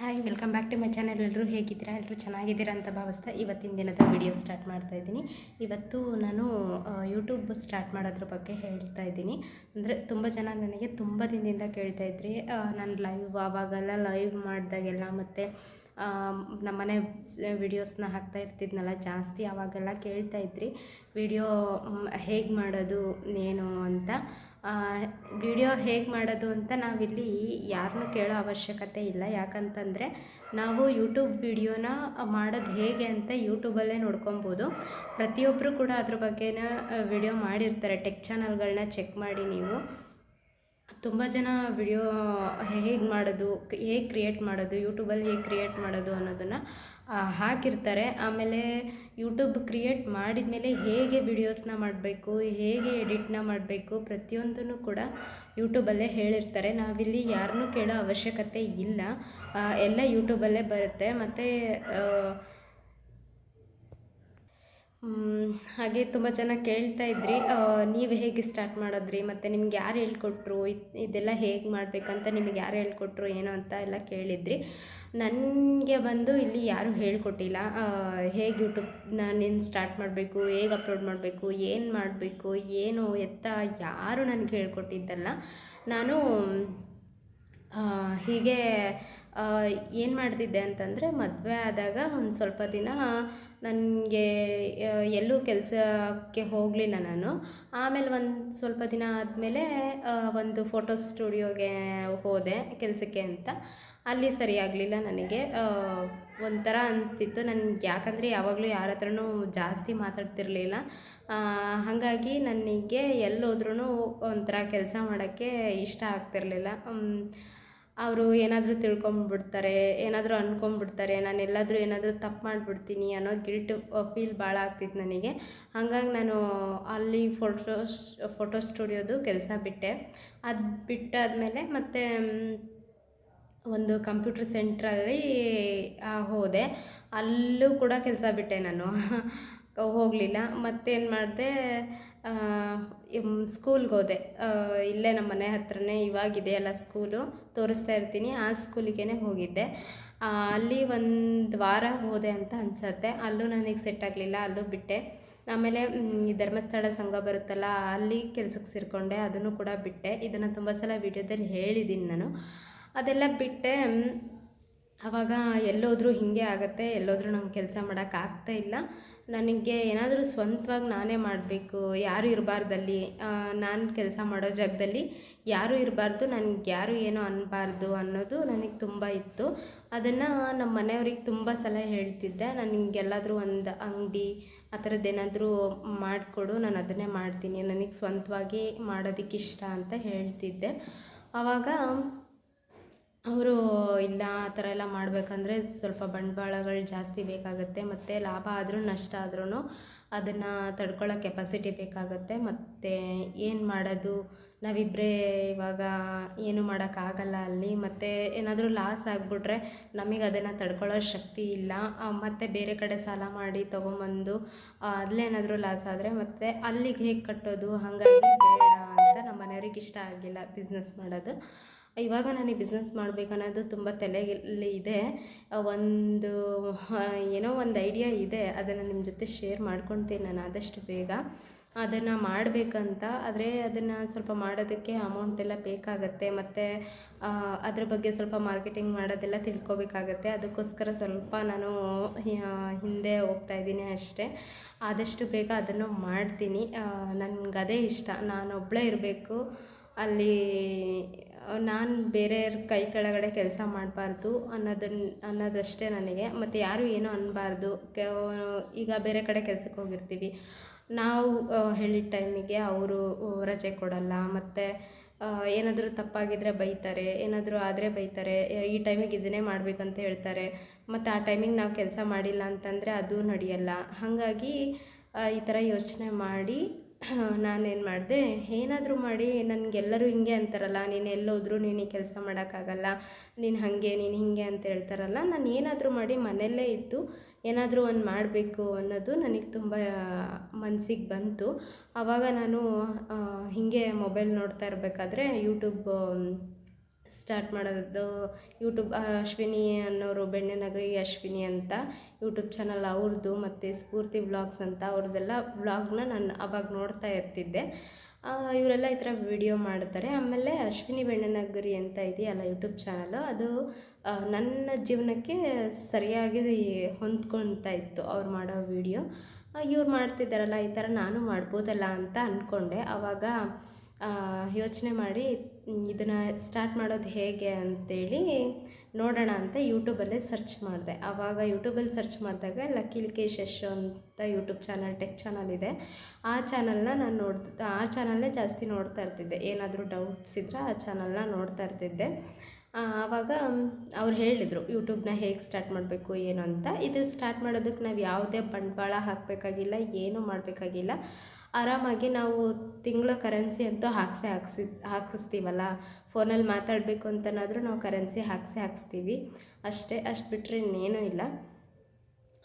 Hi welcome back to my channel ಎಲ್ಲರೂ ಹೇಗಿದ್ದೀರಾ? ಎಲ್ಲರೂ ಚೆನ್ನಾಗಿದ್ದೀರಾ ಅಂತ ಭಾವಿಸ್ತಾ ಇವತ್ತಿನ ದಿನದ ವಿಡಿಯೋ ಸ್ಟಾರ್ಟ್ ಮಾಡ್ತಾ ಇದ್ದೀನಿ. ಇವತ್ತು ನಾನು ಯೂಟ್ಯೂಬ್ ಸ್ಟಾರ್ಟ್ ಮಾಡೋದ್ರ ಬಗ್ಗೆ ಹೇಳ್ತಾ ಇದ್ದೀನಿ. ಅಂದರೆ ತುಂಬ ಜನ ನನಗೆ ತುಂಬ ದಿನದಿಂದ ಕೇಳ್ತಾ ಇದ್ರಿ. ನಾನು ಲೈವ್ ಆವಾಗೆಲ್ಲ ಲೈವ್ ಮಾಡಿದಾಗೆಲ್ಲ ಮತ್ತು ನಮ್ಮನೆ ವಿಡಿಯೋಸ್ನ ಹಾಕ್ತಾ ಇರ್ತಿದ್ನಲ್ಲ, ಜಾಸ್ತಿ ಆವಾಗೆಲ್ಲ ಕೇಳ್ತಾ ಇದ್ರಿ. ವಿಡಿಯೋ ಹೇಗೆ ಮಾಡೋದು, ಏನು ಅಂತ. ವಿಡಿಯೋ ಹೇಗೆ ಮಾಡೋದು ಅಂತ ನಾವಿಲ್ಲಿ ಯಾರನ್ನೂ ಕೇಳೋ ಅವಶ್ಯಕತೆ ಇಲ್ಲ. ಯಾಕಂತಂದರೆ ನಾವು ಯೂಟ್ಯೂಬ್ ವಿಡಿಯೋನ ಮಾಡೋದು ಹೇಗೆ ಅಂತ ಯೂಟ್ಯೂಬಲ್ಲೇ ನೋಡ್ಕೊಬೋದು. ಪ್ರತಿಯೊಬ್ಬರು ಕೂಡ ಅದ್ರ ಬಗ್ಗೆನ ವಿಡಿಯೋ ಮಾಡಿರ್ತಾರೆ. ಟೆಕ್ ಚಾನಲ್ಗಳನ್ನ ಚೆಕ್ ಮಾಡಿ ನೀವು. ತುಂಬ ಜನ ವಿಡಿಯೋ ಹೇಗೆ ಮಾಡೋದು, ಹೇಗೆ ಕ್ರಿಯೇಟ್ ಮಾಡೋದು, ಯೂಟ್ಯೂಬಲ್ಲಿ ಹೇಗೆ ಕ್ರಿಯೇಟ್ ಮಾಡೋದು ಅನ್ನೋದನ್ನು ಹಾಕಿರ್ತಾರೆ. ಆಮೇಲೆ ಯೂಟ್ಯೂಬ್ ಕ್ರಿಯೇಟ್ ಮಾಡಿದ ಮೇಲೆ ಹೇಗೆ ವಿಡಿಯೋಸ್ನ ಮಾಡಬೇಕು, ಹೇಗೆ ಎಡಿಟ್ನ ಮಾಡಬೇಕು ಪ್ರತಿಯೊಂದನ್ನು ಕೂಡ ಯೂಟ್ಯೂಬಲ್ಲೇ ಹೇಳಿರ್ತಾರೆ. ನಾವಿಲ್ಲಿ ಯಾರನ್ನೂ ಕೇಳೋ ಅವಶ್ಯಕತೆ ಇಲ್ಲ. ಎಲ್ಲ ಯೂಟ್ಯೂಬಲ್ಲೇ ಬರುತ್ತೆ. ಮತ್ತು ಹಾಗೆ ತುಂಬ ಜನ ಕೇಳ್ತಾ ಇದ್ರಿ. ನೀವು ಹೇಗೆ ಸ್ಟಾರ್ಟ್ ಮಾಡಿದ್ರಿ? ಮತ್ತು ನಿಮ್ಗೆ ಯಾರು ಹೇಳ್ಕೊಟ್ರು? ಇದೆಲ್ಲ ಹೇಗೆ ಮಾಡಬೇಕಂತ ನಿಮಗೆ ಯಾರು ಹೇಳ್ಕೊಟ್ರು? ಏನು ಅಂತ ಎಲ್ಲ ಕೇಳಿದ್ರಿ. ನನಗೆ ಬಂದು ಇಲ್ಲಿ ಯಾರೂ ಹೇಳಿಕೊಟ್ಟಿಲ್ಲ. ಹೇಗೆ ಯೂಟ್ಯೂಬ್ನ ನೀನು ಸ್ಟಾರ್ಟ್ ಮಾಡಬೇಕು, ಹೇಗೆ ಅಪ್ಲೋಡ್ ಮಾಡಬೇಕು, ಏನು ಮಾಡಬೇಕು, ಏನು ಎತ್ತ ಯಾರು ನನಗೆ ಹೇಳ್ಕೊಟ್ಟಿದ್ದಲ್ಲ. ನಾನು ಹೀಗೆ ಏನು ಮಾಡ್ತಿದ್ದೆ ಅಂತಂದರೆ ಮದುವೆ ಆದಾಗ ಒಂದು ಸ್ವಲ್ಪ ದಿನ ನನಗೆ ಎಲ್ಲೂ ಕೆಲಸಕ್ಕೆ ಹೋಗಲಿಲ್ಲ ನಾನು. ಆಮೇಲೆ ಒಂದು ಸ್ವಲ್ಪ ದಿನ ಆದಮೇಲೆ ಒಂದು ಫೋಟೋ ಸ್ಟುಡಿಯೋಗೆ ಹೋದೆ ಕೆಲಸಕ್ಕೆ ಅಂತ. ಅಲ್ಲಿ ಸರಿಯಾಗಲಿಲ್ಲ ನನಗೆ. ಒಂಥರ ಅನಿಸ್ತಿತ್ತು. ನನಗೆ ಯಾಕಂದರೆ ಯಾವಾಗಲೂ ಯಾರ ಹತ್ರನೂ ಜಾಸ್ತಿ ಮಾತಾಡ್ತಿರಲಿಲ್ಲ. ಹಾಗಾಗಿ ನನಗೆ ಎಲ್ಲೋದ್ರೂ ಒಂಥರ ಕೆಲಸ ಮಾಡೋಕ್ಕೆ ಇಷ್ಟ ಆಗ್ತಿರಲಿಲ್ಲ. ಅವರು ಏನಾದರೂ ತಿಳ್ಕೊಂಬಿಡ್ತಾರೆ, ಏನಾದರೂ ಅಂದ್ಕೊಂಬಿಡ್ತಾರೆ ನಾನು ಎಲ್ಲಾದರೂ ಏನಾದರೂ ತಪ್ಪು ಮಾಡಿಬಿಡ್ತೀನಿ ಅನ್ನೋ ಗಿಲ್ಟ್ ಫೀಲ್ ಭಾಳ ಆಗ್ತಿತ್ತು ನನಗೆ. ಹಾಗಾಗಿ ನಾನು ಅಲ್ಲಿ ಫೋಟೋ ಫೋಟೋ ಸ್ಟುಡಿಯೋದು ಕೆಲಸ ಬಿಟ್ಟೆ. ಅದು ಬಿಟ್ಟಾದಮೇಲೆ ಮತ್ತು ಒಂದು ಕಂಪ್ಯೂಟರ್ ಸೆಂಟ್ರಲ್ಲಿ ಹೋದೆ. ಅಲ್ಲೂ ಕೂಡ ಕೆಲಸ ಬಿಟ್ಟೆ ನಾನು. ಹೋಗಲಿಲ್ಲ. ಮತ್ತೇನು ಮಾಡಿದೆ ಸ್ಕೂಲ್ಗೆ ಹೋದೆ. ಇಲ್ಲೇ ನಮ್ಮ ಮನೆ ಹತ್ರನೇ ಇವಾಗಿದೆ ಅಲ್ಲ ಸ್ಕೂಲು. ತೋರಿಸ್ತಾ ಇರ್ತೀನಿ. ಆ ಸ್ಕೂಲಿಗೆ ಹೋಗಿದ್ದೆ. ಅಲ್ಲಿ ಒಂದು ವಾರ ಹೋದೆ ಅಂತ ಅನಿಸತ್ತೆ. ಅಲ್ಲೂ ನನಗೆ ಸೆಟ್ ಆಗಲಿಲ್ಲ, ಅಲ್ಲೂ ಬಿಟ್ಟೆ. ಆಮೇಲೆ ಈ ಧರ್ಮಸ್ಥಳ ಸಂಘ ಬರುತ್ತಲ್ಲ, ಅಲ್ಲಿ ಕೆಲಸಕ್ಕೆ ಸೇರಿಕೊಂಡೆ, ಅದನ್ನು ಕೂಡ ಬಿಟ್ಟೆ. ಇದನ್ನು ತುಂಬ ಸಲ ವೀಡಿಯೋದಲ್ಲಿ ಹೇಳಿದ್ದೀನಿ ನಾನು. ಅದೆಲ್ಲ ಬಿಟ್ಟೆ ಆವಾಗ ಎಲ್ಲೋದ್ರೂ ಹೀಗೆ ಆಗುತ್ತೆ, ಎಲ್ಲೋದ್ರೂ ನಂಗೆ ಕೆಲಸ ಮಾಡೋಕ್ಕಾಗ್ತಾ ಇಲ್ಲ. ನನಗೆ ಏನಾದರೂ ಸ್ವಂತವಾಗಿ ನಾನೇ ಮಾಡಬೇಕು, ಯಾರು ಇರಬಾರ್ದಲ್ಲಿ ನಾನು ಕೆಲಸ ಮಾಡೋ ಜಾಗದಲ್ಲಿ ಯಾರೂ ಇರಬಾರ್ದು, ನನಗೆ ಯಾರು ಏನೋ ಅನ್ನಬಾರ್ದು ಅನ್ನೋದು ನನಗೆ ತುಂಬ ಇತ್ತು. ಅದನ್ನು ನಮ್ಮ ಮನೆಯವ್ರಿಗೆ ತುಂಬ ಸಲ ಹೇಳ್ತಿದ್ದೆ ನನಗೆಲ್ಲಾದರೂ ಒಂದು ಅಂಗಡಿ ಆ ಥರದ್ದೇನಾದರೂ ಮಾಡಿಕೊಡು, ನಾನು ಅದನ್ನೇ ಮಾಡ್ತೀನಿ, ನನಗೆ ಸ್ವಂತವಾಗಿ ಮಾಡೋದಕ್ಕೆ ಇಷ್ಟ ಅಂತ ಹೇಳ್ತಿದ್ದೆ. ಆವಾಗ ಅವರು ಇಲ್ಲ ಆ ಥರ ಎಲ್ಲ ಮಾಡಬೇಕಂದ್ರೆ ಸ್ವಲ್ಪ ಬಂಡವಾಳಗಳು ಜಾಸ್ತಿ ಬೇಕಾಗುತ್ತೆ, ಮತ್ತು ಲಾಭ ಆದರೂ ನಷ್ಟ ಆದ್ರೂ ಅದನ್ನು ತಡ್ಕೊಳ್ಳೋ ಕೆಪಾಸಿಟಿ ಬೇಕಾಗುತ್ತೆ, ಮತ್ತು ಏನು ಮಾಡೋದು? ನಾವಿಬ್ಬರೇ ಇವಾಗ ಏನು ಮಾಡೋಕ್ಕಾಗಲ್ಲ ಅಲ್ಲಿ, ಮತ್ತು ಏನಾದರೂ ಲಾಸ್ ಆಗಿಬಿಟ್ರೆ ನಮಗೆ ಅದನ್ನು ತಡ್ಕೊಳ್ಳೋ ಶಕ್ತಿ ಇಲ್ಲ. ಮತ್ತು ಬೇರೆ ಕಡೆ ಸಾಲ ಮಾಡಿ ತೊಗೊಂಬಂದು ಅಲ್ಲೇನಾದರೂ ಲಾಸ್ ಆದರೆ ಮತ್ತು ಅಲ್ಲಿಗೆ ಹೇಗೆ ಕಟ್ಟೋದು? ಹಾಗಾಗಿ ಬೇಡ ಅಂತ ನಮ್ಮ ಮನೆಯವ್ರಿಗೆ ಇಷ್ಟ ಆಗಿಲ್ಲ ಬಿಸ್ನೆಸ್ ಮಾಡೋದು. ಇವಾಗ ನನಗೆ ಬಿಸ್ನೆಸ್ ಮಾಡಬೇಕನ್ನೋದು ತುಂಬ ತಲೆಯಲ್ಲಿ ಇದೆ. ಒಂದು ಏನೋ ಒಂದು ಐಡಿಯಾ ಇದೆ. ಅದನ್ನು ನಿಮ್ಮ ಜೊತೆ ಶೇರ್ ಮಾಡ್ಕೊತೀನಿ ನಾನು ಆದಷ್ಟು ಬೇಗ. ಅದನ್ನು ಮಾಡಬೇಕಂತ, ಆದರೆ ಅದನ್ನು ಸ್ವಲ್ಪ ಮಾಡೋದಕ್ಕೆ ಅಮೌಂಟ್ ಎಲ್ಲ ಬೇಕಾಗತ್ತೆ. ಮತ್ತು ಅದ್ರ ಬಗ್ಗೆ ಸ್ವಲ್ಪ ಮಾರ್ಕೆಟಿಂಗ್ ಮಾಡೋದೆಲ್ಲ ತಿಳ್ಕೊಬೇಕಾಗತ್ತೆ. ಅದಕ್ಕೋಸ್ಕರ ಸ್ವಲ್ಪ ನಾನು ಹಿಂದೆ ಹೋಗ್ತಾ ಇದ್ದೀನಿ ಅಷ್ಟೇ. ಆದಷ್ಟು ಬೇಗ ಅದನ್ನು ಮಾಡ್ತೀನಿ. ನನಗೆ ಅದೇ ಇಷ್ಟ. ನಾನೊಬ್ಬಳೇ ಇರಬೇಕು. ಅಲ್ಲಿ ನಾನು ಬೇರೆಯವ್ರ ಕೈ ಕೆಳಗಡೆ ಕೆಲಸ ಮಾಡಬಾರ್ದು ಅನ್ನೋದನ್ನ ಅನ್ನೋದಷ್ಟೇ ನನಗೆ. ಮತ್ತು ಯಾರು ಏನೂ ಅನ್ನಬಾರ್ದು ಈಗ ಬೇರೆ ಕಡೆ ಕೆಲ್ಸಕ್ಕೆ ಹೋಗಿರ್ತೀವಿ. ನಾವು ಹೇಳಿದ ಟೈಮಿಗೆ ಅವರು ರಜೆ ಕೊಡಲ್ಲ. ಮತ್ತು ಏನಾದರೂ ತಪ್ಪಾಗಿದ್ದರೆ ಬೈತಾರೆ, ಏನಾದರೂ ಆದರೆ ಬೈತಾರೆ ಈ ಟೈಮಿಗೆ ಇದನ್ನೇ ಮಾಡಬೇಕಂತ ಹೇಳ್ತಾರೆ. ಮತ್ತು ಆ ಟೈಮಿಗೆ ನಾವು ಕೆಲಸ ಮಾಡಿಲ್ಲ ಅಂತಂದರೆ ಅದು ನಡೆಯಲ್ಲ. ಹಾಗಾಗಿ ಈ ಥರ ಯೋಚನೆ ಮಾಡಿ ನಾನೇನು ಮಾಡಿದೆ, ಏನಾದರೂ ಮಾಡಿ ನನಗೆಲ್ಲರೂ ಹಿಂಗೆ ಅಂತಾರಲ್ಲ, ನೀನು ಎಲ್ಲೋದ್ರೂ ನೀನು ಕೆಲಸ ಮಾಡೋಕ್ಕಾಗಲ್ಲ, ನೀನು ಹಾಗೆ, ನೀನು ಹೀಗೆ ಅಂತ ಹೇಳ್ತಾರಲ್ಲ, ನಾನು ಏನಾದರೂ ಮಾಡಿ ಮನೆಯಲ್ಲೇ ಇದ್ದು ಏನಾದರೂ ಒಂದು ಮಾಡಬೇಕು ಅನ್ನೋದು ನನಗೆ ತುಂಬ ಮನಸ್ಸಿಗೆ ಬಂತು. ಆವಾಗ ನಾನು ಹೀಗೆ ಮೊಬೈಲ್ ನೋಡ್ತಾ ಇರಬೇಕಾದ್ರೆ ಯೂಟ್ಯೂಬ್ ಸ್ಟಾರ್ಟ್ ಮಾಡೋದು ಯೂಟ್ಯೂಬ್ ಅಶ್ವಿನಿ ಅನ್ನೋರು ಬೆಣ್ಣೆನಗರಿ ಅಶ್ವಿನಿ ಅಂತ ಯೂಟ್ಯೂಬ್ ಚಾನಲ್ ಅವ್ರದ್ದು ಮತ್ತು ಸ್ಫೂರ್ತಿ ವ್ಲಾಗ್ಸ್ ಅಂತ ಅವ್ರದ್ದೆಲ್ಲ ವ್ಲಾಗ್ನ ನಾನು ಅವಾಗ ನೋಡ್ತಾ ಇರ್ತಿದ್ದೆ. ಇವರೆಲ್ಲ ಈ ಥರ ವಿಡಿಯೋ ಮಾಡ್ತಾರೆ. ಆಮೇಲೆ ಅಶ್ವಿನಿ ಬೆಣ್ಣೆನಗರಿ ಅಂತ ಇದೆಯಲ್ಲ ಯೂಟ್ಯೂಬ್ ಚಾನಲು ಅದು ನನ್ನ ಜೀವನಕ್ಕೆ ಸರಿಯಾಗಿ ಹೊಂದ್ಕೊಳ್ತಾ ಇತ್ತು ಅವ್ರು ಮಾಡೋ ವಿಡಿಯೋ ಇವ್ರು ಮಾಡ್ತಿದ್ದಾರಲ್ಲ, ಈ ಥರ ನಾನು ಮಾಡ್ಬೋದಲ್ಲ ಅಂತ ಅಂದ್ಕೊಂಡೆ ಆವಾಗ ಯೋಚನೆ ಮಾಡಿ ಇದನ್ನು ಸ್ಟಾರ್ಟ್ ಮಾಡೋದು ಹೇಗೆ ಅಂತೇಳಿ ನೋಡೋಣ ಅಂತ ಯೂಟ್ಯೂಬಲ್ಲೇ ಸರ್ಚ್ ಮಾಡಿದೆ. ಆವಾಗ ಯೂಟ್ಯೂಬಲ್ಲಿ ಸರ್ಚ್ ಮಾಡಿದಾಗ ಲಕ್ಕಿ ಕೆ ಶಶ್ ಅಂತ ಯೂಟ್ಯೂಬ್ ಚಾನಲ್ ಟೆಕ್ ಚಾನಲ್ ಇದೆ. ಆ ಚಾನಲ್ನ ನಾನು ನೋಡ್, ಆ ಚಾನಲ್ನೇ ಜಾಸ್ತಿ ನೋಡ್ತಾ ಇರ್ತಿದ್ದೆ. ಏನಾದರೂ ಡೌಟ್ಸ್ ಇದ್ದರೆ ಆ ಚಾನಲ್ನ ನೋಡ್ತಾ ಇರ್ತಿದ್ದೆ. ಆವಾಗ ಅವ್ರು ಹೇಳಿದರು ಯೂಟ್ಯೂಬ್ನ ಹೇಗೆ ಸ್ಟಾರ್ಟ್ ಮಾಡಬೇಕು, ಏನು ಅಂತ? ಇದು ಸ್ಟಾರ್ಟ್ ಮಾಡೋದಕ್ಕೆ ನಾವು ಯಾವುದೇ ಬಂಡವಾಳ ಹಾಕಬೇಕಾಗಿಲ್ಲ, ಏನೂ ಮಾಡಬೇಕಾಗಿಲ್ಲ. ಆರಾಮಾಗಿ ನಾವು ತಿಂಗಳ ಕರೆನ್ಸಿ ಅಂತೂ ಹಾಕ್ಸೇ ಹಾಕ್ಸಿ ಹಾಕಿಸ್ತೀವಲ್ಲ? ಫೋನಲ್ಲಿ ಮಾತಾಡಬೇಕು ಅಂತನಾದರೂ ನಾವು ಕರೆನ್ಸಿ ಹಾಕ್ಸೇ ಹಾಕ್ಸ್ತೀವಿ. ಅಷ್ಟೇ, ಅಷ್ಟು ಬಿಟ್ಟರೆ ಇನ್ನೇನೂ ಇಲ್ಲ.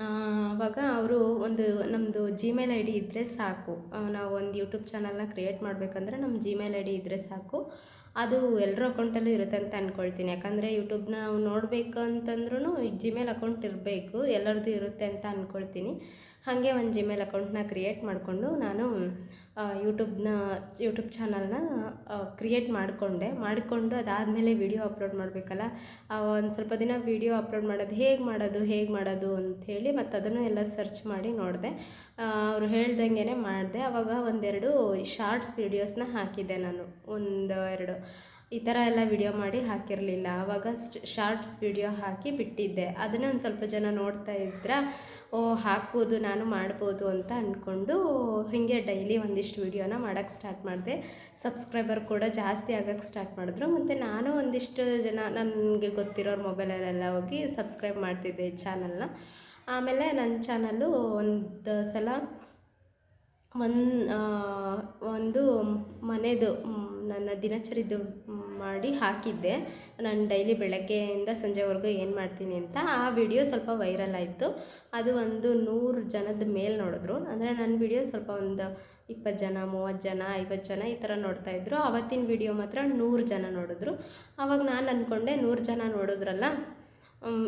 ಆವಾಗ ಅವರು ಒಂದು ನಮ್ಮದು ಜಿಮೇಲ್ ಐ ಡಿ ಇದ್ದರೆ ಸಾಕು ನಾವು ಒಂದು ಯೂಟ್ಯೂಬ್ ಚಾನಲ್ನ ಕ್ರಿಯೇಟ್ ಮಾಡಬೇಕಂದ್ರೆ ನಮ್ಮ ಜಿಮೇಲ್ ಐ ಡಿ ಇದ್ದರೆ ಸಾಕು. ಅದು ಎಲ್ಲರ ಅಕೌಂಟಲ್ಲೂ ಇರುತ್ತೆ ಅಂತ ಅಂದ್ಕೊಳ್ತೀನಿ ಯಾಕಂದರೆ ಯೂಟ್ಯೂಬ್ನ ನಾವು ನೋಡಬೇಕು ಅಂತಂದ್ರೂ ಜಿಮೇಲ್ ಅಕೌಂಟ್ ಇರಬೇಕು, ಎಲ್ಲರದ್ದು ಇರುತ್ತೆ ಅಂತ ಅಂದ್ಕೊಳ್ತೀನಿ ಹಾಗೆ ಒಂದು ಜಿಮೇಲ್ ಅಕೌಂಟನ್ನ ಕ್ರಿಯೇಟ್ ಮಾಡಿಕೊಂಡು ನಾನು ಯೂಟ್ಯೂಬ್ನ ಯೂಟ್ಯೂಬ್ ಚಾನಲ್ನ ಕ್ರಿಯೇಟ್ ಮಾಡಿಕೊಂಡೆ. ಮಾಡಿಕೊಂಡು ಅದಾದಮೇಲೆ ವಿಡಿಯೋ ಅಪ್ಲೋಡ್ ಮಾಡಬೇಕಲ್ಲ? ಒಂದು ಸ್ವಲ್ಪ ದಿನ ವಿಡಿಯೋ ಅಪ್ಲೋಡ್ ಮಾಡೋದು, ಹೇಗೆ ಮಾಡೋದು ಹೇಗೆ ಮಾಡೋದು ಅಂಥೇಳಿ ಮತ್ತು ಅದನ್ನು ಎಲ್ಲ ಸರ್ಚ್ ಮಾಡಿ ನೋಡಿದೆ. ಅವರು ಹೇಳ್ದಂಗೆ ಮಾಡಿದೆ. ಆವಾಗ ಒಂದೆರಡು ಶಾರ್ಟ್ಸ್ ವೀಡಿಯೋಸ್ನ ಹಾಕಿದ್ದೆ ನಾನು. ಒಂದು, ಎರಡು. ಈ ಥರ ಎಲ್ಲ ವಿಡಿಯೋ ಮಾಡಿ ಹಾಕಿರಲಿಲ್ಲ. ಆವಾಗ ಶಾರ್ಟ್ಸ್ ವಿಡಿಯೋ ಹಾಕಿ ಬಿಟ್ಟಿದ್ದೆ. ಅದನ್ನೇ ಒಂದು ಸ್ವಲ್ಪ ಜನ ನೋಡ್ತಾ ಇದ್ರ, ಓ, ಹಾಕ್ಬೋದು, ನಾನು ಮಾಡ್ಬೋದು ಅಂತ ಅಂದ್ಕೊಂಡು ಹೀಗೆ ಡೈಲಿ ಒಂದಿಷ್ಟು ವಿಡಿಯೋನ ಮಾಡೋಕ್ಕೆ ಸ್ಟಾರ್ಟ್ ಮಾಡಿದೆ. ಸಬ್ಸ್ಕ್ರೈಬರ್ ಕೂಡ ಜಾಸ್ತಿ ಆಗೋಕ್ಕೆ ಸ್ಟಾರ್ಟ್ ಮಾಡಿದ್ರು. ಮತ್ತು ನಾನು ಒಂದಿಷ್ಟು ಜನ, ನನಗೆ ಗೊತ್ತಿರೋರ ಮೊಬೈಲಲ್ಲೆಲ್ಲ ಹೋಗಿ ಸಬ್ಸ್ಕ್ರೈಬ್ ಮಾಡ್ತಿದ್ದೆ ಈ ಚಾನಲ್ನ ಆಮೇಲೆ ನನ್ನ ಚಾನಲ್ಲು ಒಂದು ಸಲ ಒಂದು ಒಂದು ಮನೆದು ನನ್ನ ದಿನಚರಿದು ಮಾಡಿ ಹಾಕಿದ್ದೆ. ನಾನು ಡೈಲಿ ಬೆಳಗ್ಗೆಯಿಂದ ಸಂಜೆವರೆಗೂ ಏನು ಮಾಡ್ತೀನಿ ಅಂತ, ಆ ವಿಡಿಯೋ ಸ್ವಲ್ಪ ವೈರಲ್ ಆಯಿತು. ಅದು ಒಂದು ನೂರು ಜನದ ಮೇಲೆ ನೋಡಿದ್ರು. ಅಂದರೆ ನನ್ನ ವಿಡಿಯೋ ಸ್ವಲ್ಪ ಒಂದು ಇಪ್ಪತ್ತು ಜನ ಮೂವತ್ತು ಜನ ಐವತ್ತು ಜನ ಈ ಥರ ನೋಡ್ತಾ ಇದ್ರು. ಅವತ್ತಿನ ವಿಡಿಯೋ ಮಾತ್ರ ನೂರು ಜನ ನೋಡಿದ್ರು. ಆವಾಗ ನಾನು ಅಂದ್ಕೊಂಡೆ ನೂರು ಜನ ನೋಡಿದ್ರಲ್ಲ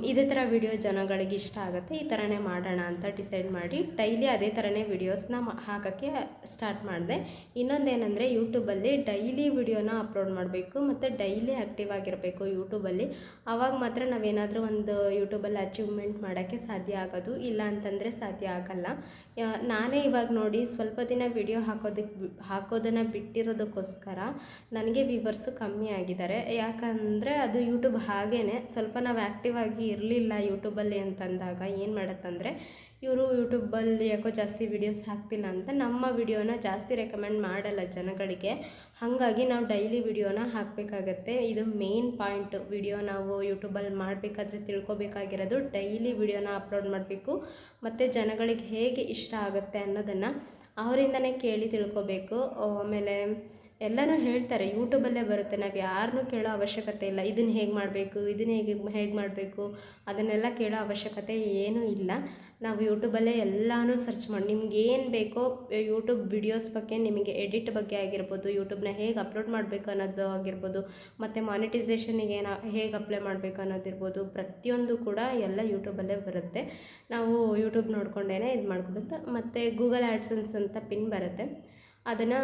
ಇದೇ ಥರ ವಿಡಿಯೋ ಜನಗಳಿಗೆ ಇಷ್ಟ ಆಗುತ್ತೆ, ಈ ಥರನೇ ಮಾಡೋಣ ಅಂತ ಡಿಸೈಡ್ ಮಾಡಿ ಡೈಲಿ ಅದೇ ಥರನೇ ವಿಡಿಯೋಸ್ನ ಹಾಕೋಕ್ಕೆ ಸ್ಟಾರ್ಟ್ ಮಾಡಿದೆ. ಇನ್ನೊಂದೇನೆಂದರೆ ಯೂಟ್ಯೂಬಲ್ಲಿ ಡೈಲಿ ವಿಡಿಯೋನ ಅಪ್ಲೋಡ್ ಮಾಡಬೇಕು, ಮತ್ತು ಡೈಲಿ ಆ್ಯಕ್ಟಿವ್ ಆಗಿರಬೇಕು ಯೂಟ್ಯೂಬಲ್ಲಿ ಆವಾಗ ಮಾತ್ರ ನಾವೇನಾದರೂ ಒಂದು ಯೂಟ್ಯೂಬಲ್ಲಿ ಅಚೀವ್ಮೆಂಟ್ ಮಾಡೋಕ್ಕೆ ಸಾಧ್ಯ ಆಗೋದು, ಇಲ್ಲ ಅಂತಂದರೆ ಸಾಧ್ಯ ಆಗಲ್ಲ. ನಾನೇ ಇವಾಗ ನೋಡಿ ಸ್ವಲ್ಪ ದಿನ ವಿಡಿಯೋ ಹಾಕೋದಕ್ಕೆ ಹಾಕೋದನ್ನು ಬಿಟ್ಟಿರೋದಕ್ಕೋಸ್ಕರ ನನಗೆ ವ್ಯೂವರ್ಸು ಕಮ್ಮಿ ಆಗಿದ್ದಾರೆ. ಯಾಕಂದರೆ ಅದು ಯೂಟ್ಯೂಬ್ ಹಾಗೇ ಸ್ವಲ್ಪ ನಾವು ಆ್ಯಕ್ಟಿವ್ ಇರಲಿಲ್ಲ ಯೂಟ್ಯೂಬಲ್ಲಿ ಅಂತಂದಾಗ ಏನು ಮಾಡುತ್ತಂದರೆ, ಇವರು ಯೂಟ್ಯೂಬಲ್ಲಿ ಯಾಕೋ ಜಾಸ್ತಿ ವಿಡಿಯೋಸ್ ಹಾಕ್ತಿಲ್ಲ ಅಂತ ನಮ್ಮ ವಿಡಿಯೋನ ಜಾಸ್ತಿ ರೆಕಮೆಂಡ್ ಮಾಡಲ್ಲ ಜನಗಳಿಗೆ. ಹಾಗಾಗಿ ನಾವು ಡೈಲಿ ವಿಡಿಯೋನ ಹಾಕಬೇಕಾಗತ್ತೆ. ಇದು ಮೇನ್ ಪಾಯಿಂಟ್ ವಿಡಿಯೋ ನಾವು ಯೂಟ್ಯೂಬಲ್ಲಿ ಮಾಡಬೇಕಾದ್ರೆ ತಿಳ್ಕೊಬೇಕಾಗಿರೋದು ಡೈಲಿ ವಿಡಿಯೋನ ಅಪ್ಲೋಡ್ ಮಾಡಬೇಕು. ಮತ್ತು ಜನಗಳಿಗೆ ಹೇಗೆ ಇಷ್ಟ ಆಗುತ್ತೆ ಅನ್ನೋದನ್ನು ಅವರಿಂದನೇ ಕೇಳಿ ತಿಳ್ಕೊಬೇಕು. ಆಮೇಲೆ ಎಲ್ಲನೂ ಹೇಳ್ತಾರೆ ಯೂಟ್ಯೂಬಲ್ಲೇ ಬರುತ್ತೆ, ನಾವು ಯಾರನ್ನೂ ಕೇಳೋ ಅವಶ್ಯಕತೆ ಇಲ್ಲ. ಇದನ್ನು ಹೇಗೆ ಮಾಡಬೇಕು ಇದನ್ನ ಹೇಗೆ ಹೇಗೆ ಮಾಡಬೇಕು, ಅದನ್ನೆಲ್ಲ ಕೇಳೋ ಅವಶ್ಯಕತೆ ಏನೂ ಇಲ್ಲ. ನಾವು ಯೂಟ್ಯೂಬಲ್ಲೇ ಎಲ್ಲನೂ ಸರ್ಚ್ ಮಾಡಿ ನಿಮ್ಗೆ ಏನು ಬೇಕೋ ಯೂಟ್ಯೂಬ್ ವಿಡಿಯೋಸ್ ಬಗ್ಗೆ, ನಿಮಗೆ ಎಡಿಟ್ ಬಗ್ಗೆ ಆಗಿರ್ಬೋದು ಯೂಟ್ಯೂಬ್ನ ಹೇಗೆ ಅಪ್ಲೋಡ್ ಮಾಡಬೇಕು ಅನ್ನೋದು ಆಗಿರ್ಬೋದು, ಮತ್ತು ಮಾನಿಟೈಸೇಷನಿಗೆ ಏನು, ಹೇಗೆ ಅಪ್ಲೈ ಮಾಡಬೇಕು ಅನ್ನೋದಿರ್ಬೋದು, ಪ್ರತಿಯೊಂದು ಕೂಡ ಎಲ್ಲ ಯೂಟ್ಯೂಬಲ್ಲೇ ಬರುತ್ತೆ. ನಾವು ಯೂಟ್ಯೂಬ್ ನೋಡ್ಕೊಂಡೇ ಇದು ಮಾಡ್ಕೊಡುತ್ತೆ ಮತ್ತು ಗೂಗಲ್ ಆ್ಯಡ್ಸನ್ಸ್ ಅಂತ ಪಿನ್ ಬರುತ್ತೆ. ಅದನ್ನು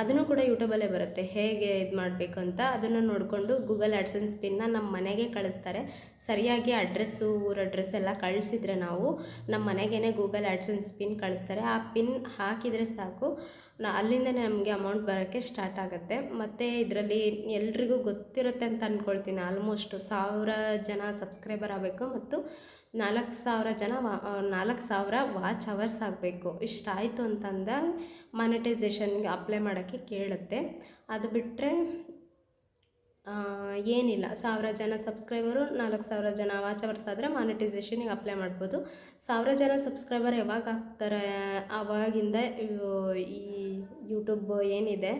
ಅದನ್ನು ಕೂಡ ಯೂಟ್ಯೂಬಲ್ಲೇ ಬರುತ್ತೆ. ಹೇಗೆ ಇದು ಮಾಡಬೇಕು ಅಂತ ಅದನ್ನು ನೋಡಿಕೊಂಡು ಗೂಗಲ್ ಆಡ್ಸೆನ್ಸ್ ಪಿನ್ನ ನಮ್ಮ ಮನೆಗೆ ಕಳಿಸ್ತಾರೆ. ಸರಿಯಾಗಿ ಅಡ್ರೆಸ್ಸು ಊರ ಅಡ್ರೆಸ್ ಎಲ್ಲ ಕಳಿಸಿದ್ರೆ ನಾವು ನಮ್ಮ ಮನೆಗೇ ಗೂಗಲ್ ಆಡ್ಸೆನ್ಸ್ ಪಿನ್ ಕಳಿಸ್ತಾರೆ. ಆ ಪಿನ್ ಹಾಕಿದರೆ ಸಾಕು. ನಾ ಅಲ್ಲಿಂದ ನಮಗೆ ಅಮೌಂಟ್ ಬರೋಕ್ಕೆ ಸ್ಟಾರ್ಟ್ ಆಗುತ್ತೆ. ಮತ್ತು ಇದರಲ್ಲಿ ಎಲ್ರಿಗೂ ಗೊತ್ತಿರುತ್ತೆ ಅಂತ ಅಂದ್ಕೊಳ್ತೀನಿ ಆಲ್ಮೋಸ್ಟು ಸಾವಿರ ಜನ ಸಬ್ಸ್ಕ್ರೈಬರ್ ಆಗಬೇಕು ಮತ್ತು ನಾಲ್ಕು ಸಾವಿರ ಜನ ವಾ ನಾಲ್ಕು ಸಾವಿರ ವಾಚ್ ಅವರ್ಸ್ ಆಗಬೇಕು. ಇಷ್ಟಾಯಿತು ಅಂತಂದ ಮಾನಿಟೈಸೇಷನ್ಗೆ ಅಪ್ಲೈ ಮಾಡೋಕ್ಕೆ ಕೇಳುತ್ತೆ. ಅದು ಬಿಟ್ಟರೆ ಏನಿಲ್ಲ. ಸಾವಿರ ಜನ ಸಬ್ಸ್ಕ್ರೈಬರು ನಾಲ್ಕು ಸಾವಿರ ಜನ ವಾಚ್ ಅವರ್ಸ್ ಆದರೆ ಮಾನಿಟೈಸೇಷನಿಗೆ ಅಪ್ಲೈ ಮಾಡ್ಬೋದು. ಸಾವಿರ ಜನ ಸಬ್ಸ್ಕ್ರೈಬರ್ ಯಾವಾಗ ಆಗ್ತಾರೆ? ಆವಾಗಿಂದ ಈ ಯೂಟ್ಯೂಬ್ ಏನಿದೆ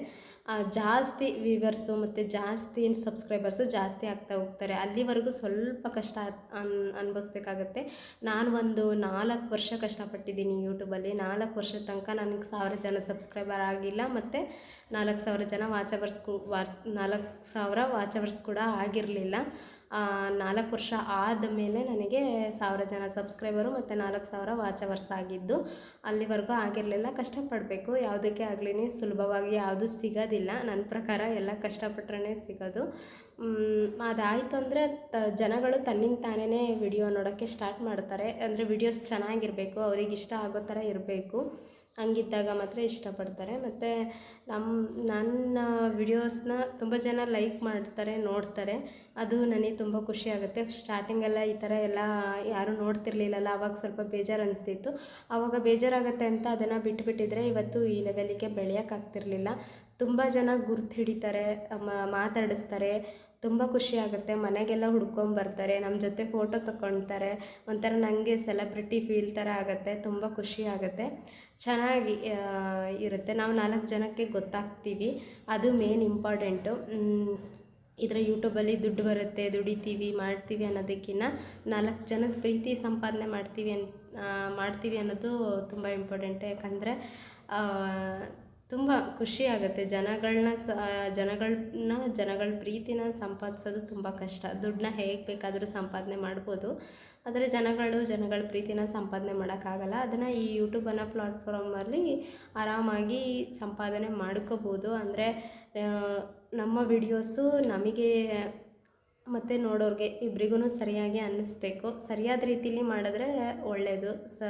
ಜಾಸ್ತಿ ವ್ಯೂವರ್ಸು ಮತ್ತು ಜಾಸ್ತಿ ಸಬ್ಸ್ಕ್ರೈಬರ್ಸು ಜಾಸ್ತಿ ಆಗ್ತಾ ಹೋಗ್ತಾರೆ. ಅಲ್ಲಿವರೆಗೂ ಸ್ವಲ್ಪ ಕಷ್ಟ ಅನ್, ಅನುಭವಿಸ್ಬೇಕಾಗತ್ತೆ. ನಾನು ಒಂದು ನಾಲ್ಕು ವರ್ಷ ಕಷ್ಟಪಟ್ಟಿದ್ದೀನಿ ಯೂಟ್ಯೂಬಲ್ಲಿ ನಾಲ್ಕು ವರ್ಷದ ತನಕ ನನಗೆ ಸಾವಿರ ಜನ ಸಬ್ಸ್ಕ್ರೈಬರ್ ಆಗಿಲ್ಲ ಮತ್ತು ನಾಲ್ಕು ಸಾವಿರ ಜನ ವಾಚವರ್ಸ್ ವಾರ್ ನಾಲ್ಕು ಸಾವಿರ ವಾಚವರ್ಸ್ ಕೂಡ ಆಗಿರಲಿಲ್ಲ. ನಾಲ್ಕು ವರ್ಷ ಆದ ಮೇಲೆ ನನಗೆ ಸಾವಿರ ಜನ ಸಬ್ಸ್ಕ್ರೈಬರು ಮತ್ತು ನಾಲ್ಕು ಸಾವಿರ ವಾಚವರ್ಸ್ ಆಗಿದ್ದು, ಅಲ್ಲಿವರೆಗೂ ಆಗಿರಲಿಲ್ಲ. ಕಷ್ಟಪಡಬೇಕು. ಯಾವುದಕ್ಕೆ ಆಗಲಿ ಸುಲಭವಾಗಿ ಯಾವುದು ಸಿಗೋದಿಲ್ಲ. ನನ್ನ ಪ್ರಕಾರ ಎಲ್ಲ ಕಷ್ಟಪಟ್ರೇ ಸಿಗೋದು. ಅದಾಯಿತು ಅಂದರೆ ತ, ಜನಗಳು ತನ್ನಿಂದ ತಾನೇ ವಿಡಿಯೋ ನೋಡೋಕ್ಕೆ ಸ್ಟಾರ್ಟ್ ಮಾಡ್ತಾರೆ. ಅಂದರೆ ವಿಡಿಯೋಸ್ ಚೆನ್ನಾಗಿರಬೇಕು. ಅವ್ರಿಗೆ ಇಷ್ಟ ಆಗೋ ಥರ ಇರಬೇಕು. ಹಂಗಿದ್ದಾಗ ಮಾತ್ರ ಇಷ್ಟಪಡ್ತಾರೆ. ಮತ್ತು ನಮ್ಮ ನನ್ನ ವಿಡಿಯೋಸ್ನ ತುಂಬ ಜನ ಲೈಕ್ ಮಾಡ್ತಾರೆ, ನೋಡ್ತಾರೆ. ಅದು ನನಗೆ ತುಂಬ ಖುಷಿ ಆಗುತ್ತೆ. ಸ್ಟಾರ್ಟಿಂಗೆಲ್ಲ ಈ ಥರ ಎಲ್ಲ ಯಾರೂ ನೋಡ್ತಿರ್ಲಿಲ್ಲಲ್ಲ ಆವಾಗ ಸ್ವಲ್ಪ ಬೇಜಾರು ಅನಿಸ್ತಿತ್ತು. ಆವಾಗ ಬೇಜಾರಾಗುತ್ತೆ ಅಂತ ಅದನ್ನು ಬಿಟ್ಟುಬಿಟ್ಟಿದ್ರೆ ಇವತ್ತು ಈ ಲೆವೆಲಿಗೆ ಬೆಳೆಯೋಕ್ಕಾಗ್ತಿರ್ಲಿಲ್ಲ ತುಂಬ ಜನ ಗುರ್ತು ಹಿಡಿತಾರೆ ಮಾತಾಡಿಸ್ತಾರೆ. ತುಂಬ ಖುಷಿ ಆಗುತ್ತೆ. ಮನೆಗೆಲ್ಲ ಹುಡ್ಕೊಂಬರ್ತಾರೆ ನಮ್ಮ ಜೊತೆ ಫೋಟೋ ತಗೊಳ್ತಾರೆ ಒಂಥರ ನನಗೆ ಸೆಲೆಬ್ರಿಟಿ ಫೀಲ್ ಥರ ಆಗುತ್ತೆ, ತುಂಬ ಖುಷಿ ಆಗುತ್ತೆ. ಚೆನ್ನಾಗಿ ಇರುತ್ತೆ. ನಾವು ನಾಲ್ಕು ಜನಕ್ಕೆ ಗೊತ್ತಾಗ್ತೀವಿ. ಅದು ಮೇನ್ ಇಂಪಾರ್ಟೆಂಟು ಇದರ ಯೂಟ್ಯೂಬಲ್ಲಿ ದುಡ್ಡು ಬರುತ್ತೆ, ದುಡಿತೀವಿ, ಮಾಡ್ತೀವಿ ಅನ್ನೋದಕ್ಕಿಂತ ನಾಲ್ಕು ಜನದ ಪ್ರೀತಿ ಸಂಪಾದನೆ ಮಾಡ್ತೀವಿ ಅನ್ ಮಾಡ್ತೀವಿ ಅನ್ನೋದು ತುಂಬ ಇಂಪಾರ್ಟೆಂಟ್ ಯಾಕಂದರೆ ತುಂಬ ಖುಷಿ ಆಗುತ್ತೆ ಜನಗಳನ್ನ ಸ ಜನಗಳನ್ನ ಜನಗಳ ಪ್ರೀತಿನ ಸಂಪಾದಿಸೋದು ತುಂಬ ಕಷ್ಟ. ದುಡ್ಡನ್ನ ಹೇಗೆ ಬೇಕಾದರೂ ಸಂಪಾದನೆ ಮಾಡ್ಬೋದು. ಆದರೆ ಜನಗಳು, ಜನಗಳ ಪ್ರೀತಿನ ಸಂಪಾದನೆ ಮಾಡೋಕ್ಕಾಗಲ್ಲ. ಅದನ್ನು ಈ ಯೂಟ್ಯೂಬ್ ಅನ್ನೋ ಪ್ಲಾಟ್ಫಾರ್ಮಲ್ಲಿ ಆರಾಮಾಗಿ ಸಂಪಾದನೆ ಮಾಡ್ಕೋಬೋದು. ಅಂದರೆ ನಮ್ಮ ವಿಡಿಯೋಸು ನಮಗೆ ಮತ್ತು ನೋಡೋರಿಗೆ ಇಬ್ರಿಗೂ ಸರಿಯಾಗಿ ಅನ್ನಿಸ್ಬೇಕು. ಸರಿಯಾದ ರೀತಿಲಿ ಮಾಡಿದ್ರೆ ಒಳ್ಳೆಯದು ಸ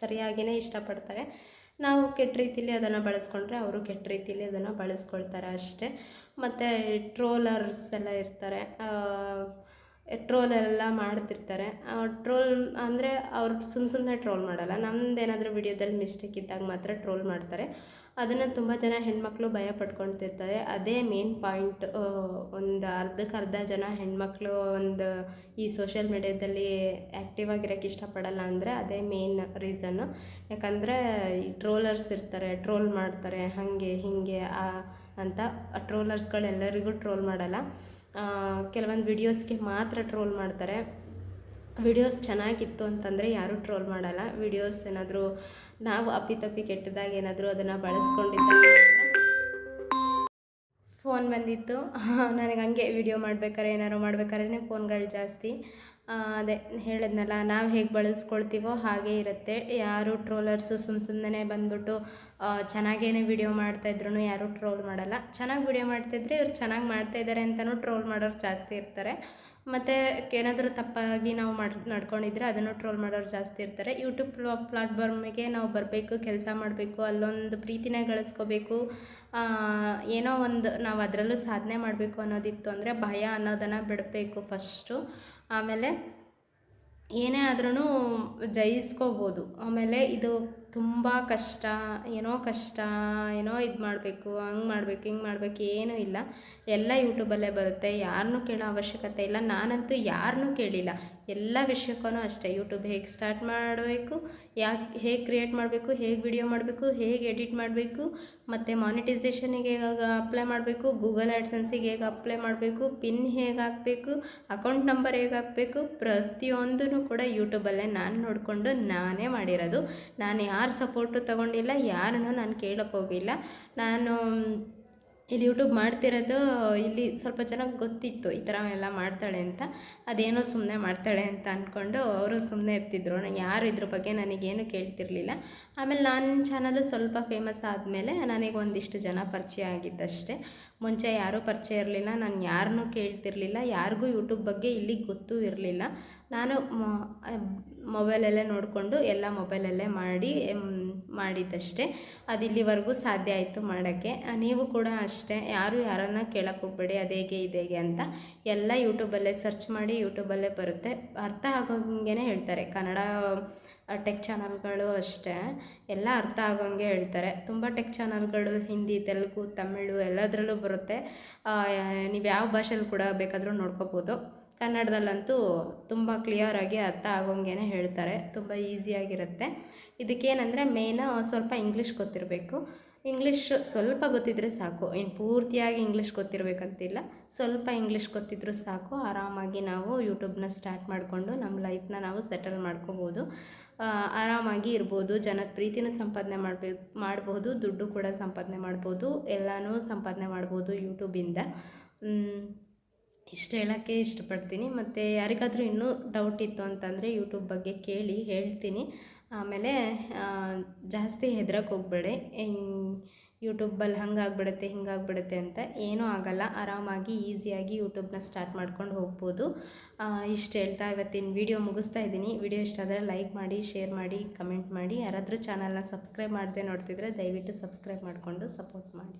ಸರಿಯಾಗಿಯೇ ಇಷ್ಟಪಡ್ತಾರೆ. ನಾವು ಕೆಟ್ಟ ರೀತಿಲಿ ಅದನ್ನು ಬಳಸ್ಕೊಂಡ್ರೆ ಅವರು ಕೆಟ್ಟ ರೀತಿಲಿ ಅದನ್ನು ಬಳಸ್ಕೊಳ್ತಾರೆ ಅಷ್ಟೇ. ಮತ್ತು ಟ್ರೋಲರ್ಸ್ ಎಲ್ಲ ಇರ್ತಾರೆ. ಟ್ರೋಲೆಲ್ಲ ಮಾಡ್ತಿರ್ತಾರೆ. ಟ್ರೋಲ್ ಅಂದರೆ ಅವ್ರು ಸುಮ್ಮ ಸುಮ್ಮನೆ ಟ್ರೋಲ್ ಮಾಡಲ್ಲ. ನಮ್ದು ಏನಾದರೂ ವಿಡಿಯೋದಲ್ಲಿ ಮಿಸ್ಟೇಕ್ ಇದ್ದಾಗ ಮಾತ್ರ ಟ್ರೋಲ್ ಮಾಡ್ತಾರೆ. ಅದನ್ನು ತುಂಬ ಜನ ಹೆಣ್ಮಕ್ಳು ಭಯ ಪಡ್ಕೊಳ್ತಿರ್ತಾರೆ ಅದೇ ಮೇನ್ ಪಾಯಿಂಟ್ ಒಂದು ಅರ್ಧಕ್ಕೆ ಅರ್ಧ ಜನ ಹೆಣ್ಮಕ್ಳು ಒಂದು ಈ ಸೋಷಿಯಲ್ ಮೀಡ್ಯಾದಲ್ಲಿ ಆ್ಯಕ್ಟಿವ್ ಆಗಿರೋಕ್ಕೆ ಇಷ್ಟಪಡಲ್ಲ ಅಂದರೆ ಅದೇ ಮೇನ್ ರೀಸನ್ನು ಯಾಕಂದರೆ ಈ ಟ್ರೋಲರ್ಸ್ ಇರ್ತಾರೆ ಟ್ರೋಲ್ ಮಾಡ್ತಾರೆ, ಹಾಗೆ, ಹೀಗೆ ಅಂತ. ಟ್ರೋಲರ್ಸ್ಗಳೆಲ್ಲರಿಗೂ ಟ್ರೋಲ್ ಮಾಡಲ್ಲ. ಕೆಲವೊಂದು ವಿಡಿಯೋಸ್ಗೆ ಮಾತ್ರ ಟ್ರೋಲ್ ಮಾಡ್ತಾರೆ. ವಿಡಿಯೋಸ್ ಚೆನ್ನಾಗಿತ್ತು ಅಂತಂದರೆ ಯಾರೂ ಟ್ರೋಲ್ ಮಾಡಲ್ಲ. ವಿಡಿಯೋಸ್ ಏನಾದರೂ ನಾವು ಅಪ್ಪಿತಪ್ಪಿ ಕೆಟ್ಟದಾಗ ಏನಾದರೂ ಅದನ್ನು ಬಳಸ್ಕೊಂಡಿದ್ದಾಗ ಫೋನ್ ಬಂದಿತ್ತು. ನನಗೆ ಹಂಗೆ ವಿಡಿಯೋ ಮಾಡ್ಬೇಕಾರೆ ಏನಾದ್ರು ಮಾಡ್ಬೇಕಾದ್ರೆ ಫೋನ್ಗಳು ಜಾಸ್ತಿ. ಅದೇ ಹೇಳಿದ್ನಲ್ಲ, ನಾವು ಹೇಗೆ ಬಳಸ್ಕೊಳ್ತೀವೋ ಹಾಗೆ ಇರುತ್ತೆ. ಯಾರು ಟ್ರೋಲರ್ಸು ಸುಮ್ಮ ಸುಮ್ಮನೆ ಬಂದ್ಬಿಟ್ಟು ಚೆನ್ನಾಗೇನೆ ವಿಡಿಯೋ ಮಾಡ್ತಾಯಿದ್ರು ಯಾರೂ ಟ್ರೋಲ್ ಮಾಡಲ್ಲ. ಚೆನ್ನಾಗಿ ವಿಡಿಯೋ ಮಾಡ್ತಾಯಿದ್ರೆ ಇವ್ರು ಚೆನ್ನಾಗಿ ಮಾಡ್ತಾಯಿದ್ದಾರೆ ಅಂತಲೂ ಟ್ರೋಲ್ ಮಾಡೋರು ಜಾಸ್ತಿ ಇರ್ತಾರೆ. ಮತ್ತು ಏನಾದರೂ ತಪ್ಪಾಗಿ ನಾವು ಮಾಡ್, ನಡ್ಕೊಂಡಿದ್ರೆ ಅದನ್ನು ಟ್ರೋಲ್ ಮಾಡೋರು ಜಾಸ್ತಿ ಇರ್ತಾರೆ. ಯೂಟ್ಯೂಬ್ ಪ್ಲಾ ಪ್ಲಾಟ್ಫಾರ್ಮಿಗೆ ನಾವು ಬರಬೇಕು, ಕೆಲಸ ಮಾಡಬೇಕು, ಅಲ್ಲೊಂದು ಪ್ರೀತಿನ ಗಳಿಸ್ಕೋಬೇಕು. ಏನೋ ಒಂದು ನಾವು ಅದರಲ್ಲೂ ಸಾಧನೆ ಮಾಡಬೇಕು ಅನ್ನೋದಿತ್ತು ಅಂದರೆ ಭಯ ಅನ್ನೋದನ್ನು ಬಿಡಬೇಕು ಫಸ್ಟು ಆಮೇಲೆ ಏನೇ ಆದ್ರೂ ಜಯಿಸ್ಕೋಬೋದು. ಆಮೇಲೆ ಇದು ತುಂಬ ಕಷ್ಟ, ಏನೋ ಕಷ್ಟ, ಏನೋ ಇದು ಮಾಡಬೇಕು, ಹಂಗೆ ಮಾಡಬೇಕು, ಹಿಂಗೆ ಮಾಡಬೇಕು, ಏನೂ ಇಲ್ಲ. ಎಲ್ಲ ಯೂಟ್ಯೂಬಲ್ಲೇ ಬರುತ್ತೆ ಯಾರನ್ನೂ ಕೇಳೋ ಅವಶ್ಯಕತೆ ಇಲ್ಲ. ನಾನಂತೂ ಯಾರನ್ನೂ ಕೇಳಿಲ್ಲ. ಎಲ್ಲ ವಿಷಯಕ್ಕೂ ಅಷ್ಟೇ. ಯೂಟ್ಯೂಬ್ ಹೇಗೆ ಸ್ಟಾರ್ಟ್ ಮಾಡಬೇಕು, ಯಾಕೆ, ಹೇಗೆ ಕ್ರಿಯೇಟ್ ಮಾಡಬೇಕು, ಹೇಗೆ ವಿಡಿಯೋ ಮಾಡಬೇಕು, ಹೇಗೆ ಎಡಿಟ್ ಮಾಡಬೇಕು, ಮತ್ತು ಮಾನಿಟೈಸೇಷನಿಗೆ ಹೇಗೆ ಅಪ್ಲೈ ಮಾಡಬೇಕು, ಗೂಗಲ್ ಆ್ಯಡ್ಸೆನ್ಸಿಗೆ ಹೇಗೆ ಅಪ್ಲೈ ಮಾಡಬೇಕು, ಪಿನ್ ಹೇಗೆ ಹಾಕಬೇಕು, ಅಕೌಂಟ್ ನಂಬರ್ ಹೇಗೆ ಹಾಕಬೇಕು ಪ್ರತಿಯೊಂದೂ ಕೂಡ ಯೂಟ್ಯೂಬಲ್ಲೇ ನಾನು ನೋಡಿಕೊಂಡು ನಾನೇ ಮಾಡಿರೋದು. ನಾನು ಯಾರ ಸಪೋರ್ಟು ತಗೊಂಡಿಲ್ಲ ಯಾರನ್ನು ನಾನು ಕೇಳೋಕ್ಕೋಗಿಲ್ಲ ನಾನು ಇಲ್ಲಿ ಯೂಟ್ಯೂಬ್ ಮಾಡ್ತಿರೋದು ಇಲ್ಲಿ ಸ್ವಲ್ಪ ಜನಕ್ಕೆ ಗೊತ್ತಿತ್ತು ಈ ಥರ ಎಲ್ಲ ಮಾಡ್ತಾಳೆ ಅಂತ. ಅದೇನೋ ಸುಮ್ಮನೆ ಮಾಡ್ತಾಳೆ ಅಂತ ಅಂದ್ಕೊಂಡು ಅವರು ಸುಮ್ಮನೆ ಇರ್ತಿದ್ರು. ಯಾರು ಇದ್ರ ಬಗ್ಗೆ ನನಗೇನು ಕೇಳ್ತಿರ್ಲಿಲ್ಲ. ಆಮೇಲೆ ನನ್ನ ಚಾನಲು ಸ್ವಲ್ಪ ಫೇಮಸ್ ಆದಮೇಲೆ ನನಗೆ ಒಂದಿಷ್ಟು ಜನ ಪರಿಚಯ ಆಗಿದ್ದಷ್ಟೇ. ಮುಂಚೆ ಯಾರೂ ಪರಿಚಯ ಇರಲಿಲ್ಲ. ನಾನು ಯಾರನ್ನೂ ಕೇಳ್ತಿರ್ಲಿಲ್ಲ. ಯಾರಿಗೂ ಯೂಟ್ಯೂಬ್ ಬಗ್ಗೆ ಇಲ್ಲಿ ಗೊತ್ತೂ ಇರಲಿಲ್ಲ. ನಾನು ಮೊಬೈಲಲ್ಲೇ ನೋಡಿಕೊಂಡು ಎಲ್ಲ ಮೊಬೈಲಲ್ಲೇ ಮಾಡಿ ಮಾಡಿದ್ದಷ್ಟೇ. ಅದು ಇಲ್ಲಿವರೆಗೂ ಸಾಧ್ಯ ಆಯಿತು ಮಾಡೋಕ್ಕೆ. ನೀವು ಕೂಡ ಅಷ್ಟೇ, ಯಾರು ಯಾರನ್ನ ಕೇಳಕ್ಕೆ ಹೋಗ್ಬೇಡಿ ಇದೆ ಹೇಗೆ ಅಂತ ಎಲ್ಲ ಯೂಟ್ಯೂಬಲ್ಲೇ ಸರ್ಚ್ ಮಾಡಿ ಯೂಟ್ಯೂಬಲ್ಲೇ ಬರುತ್ತೆ. ಅರ್ಥ ಆಗೋಂಗೆ ಹೇಳ್ತಾರೆ. ಕನ್ನಡ ಟೆಕ್ ಚಾನಲ್ಗಳು ಅಷ್ಟೇ, ಎಲ್ಲ ಅರ್ಥ ಆಗೋಂಗೆ ಹೇಳ್ತಾರೆ. ತುಂಬ ಟೆಕ್ ಚಾನಲ್ಗಳು, ಹಿಂದಿ, ತೆಲುಗು, ತಮಿಳು ಎಲ್ಲದರಲ್ಲೂ ಬರುತ್ತೆ. ನೀವು ಯಾವ ಭಾಷೆಯಲ್ಲಿ ಕೂಡ ಬೇಕಾದರೂ ನೋಡ್ಕೋಬೋದು. ಕನ್ನಡದಲ್ಲಂತೂ ತುಂಬ ಕ್ಲಿಯರಾಗಿ ಅರ್ಥ ಆಗೋಂಗೆ ಹೇಳ್ತಾರೆ. ತುಂಬ ಈಸಿಯಾಗಿರುತ್ತೆ ಇದಕ್ಕೇನಂದರೆ ಮೇನ ಸ್ವಲ್ಪ ಇಂಗ್ಲೀಷ್ ಗೊತ್ತಿರಬೇಕು. ಇಂಗ್ಲೀಷ್ ಸ್ವಲ್ಪ ಗೊತ್ತಿದ್ದರೆ ಸಾಕು. ಇನ್ನು ಪೂರ್ತಿಯಾಗಿ ಇಂಗ್ಲೀಷ್ ಗೊತ್ತಿರಬೇಕಂತಿಲ್ಲ. ಸ್ವಲ್ಪ ಇಂಗ್ಲೀಷ್ ಗೊತ್ತಿದ್ದರೂ ಸಾಕು. ಆರಾಮಾಗಿ ನಾವು ಯೂಟ್ಯೂಬ್ನ ಸ್ಟಾರ್ಟ್ ಮಾಡಿಕೊಂಡು ನಮ್ಮ ಲೈಫ್ನ ನಾವು ಸೆಟಲ್ ಮಾಡ್ಕೋಬೋದು. ಆರಾಮಾಗಿ ಇರ್ಬೋದು. ಜನದ ಪ್ರೀತಿನೂ ಸಂಪಾದನೆ ಮಾಡಬೇಕು ಮಾಡ್ಬೋದು. ದುಡ್ಡು ಕೂಡ ಸಂಪಾದನೆ ಮಾಡ್ಬೋದು. ಎಲ್ಲನೂ ಸಂಪಾದನೆ ಮಾಡ್ಬೋದು ಯೂಟ್ಯೂಬಿಂದ ಇಷ್ಟು ಹೇಳೋಕ್ಕೆ ಇಷ್ಟಪಡ್ತೀನಿ. ಮತ್ತು ಯಾರಿಗಾದರೂ ಇನ್ನೂ ಡೌಟ್ ಇತ್ತು ಅಂತಂದರೆ ಯೂಟ್ಯೂಬ್ ಬಗ್ಗೆ ಕೇಳಿ ಹೇಳ್ತೀನಿ. ಆಮೇಲೆ ಜಾಸ್ತಿ ಹೆದ್ರಕ್ಕೆ ಹೋಗ್ಬೇಡಿ. ಯೂಟ್ಯೂಬಲ್ಲಿ ಹಂಗಾಗ್ಬಿಡುತ್ತೆ ಹಿಂಗಾಗ್ಬಿಡುತ್ತೆ ಅಂತ ಏನೂ ಆಗಲ್ಲ. ಆರಾಮಾಗಿ, ಈಸಿಯಾಗಿ ಯೂಟ್ಯೂಬ್ನ ಸ್ಟಾರ್ಟ್ ಮಾಡ್ಕೊಂಡು ಹೋಗ್ಬೋದು. ಇಷ್ಟು ಹೇಳ್ತಾ ಇವತ್ತಿನ ವಿಡಿಯೋ ಮುಗಿಸ್ತಾ ಇದ್ದೀನಿ. ವಿಡಿಯೋ ಇಷ್ಟ ಆದರೆ ಲೈಕ್ ಮಾಡಿ ಶೇರ್ ಮಾಡಿ ಕಮೆಂಟ್ ಮಾಡಿ. ಯಾರಾದರೂ ಚಾನಲ್ನ ಸಬ್ಸ್ಕ್ರೈಬ್ ಮಾಡದೆ ನೋಡ್ತಿದ್ರೆ ದಯವಿಟ್ಟು ಸಬ್ಸ್ಕ್ರೈಬ್ ಮಾಡಿಕೊಂಡು ಸಪೋರ್ಟ್ ಮಾಡಿ.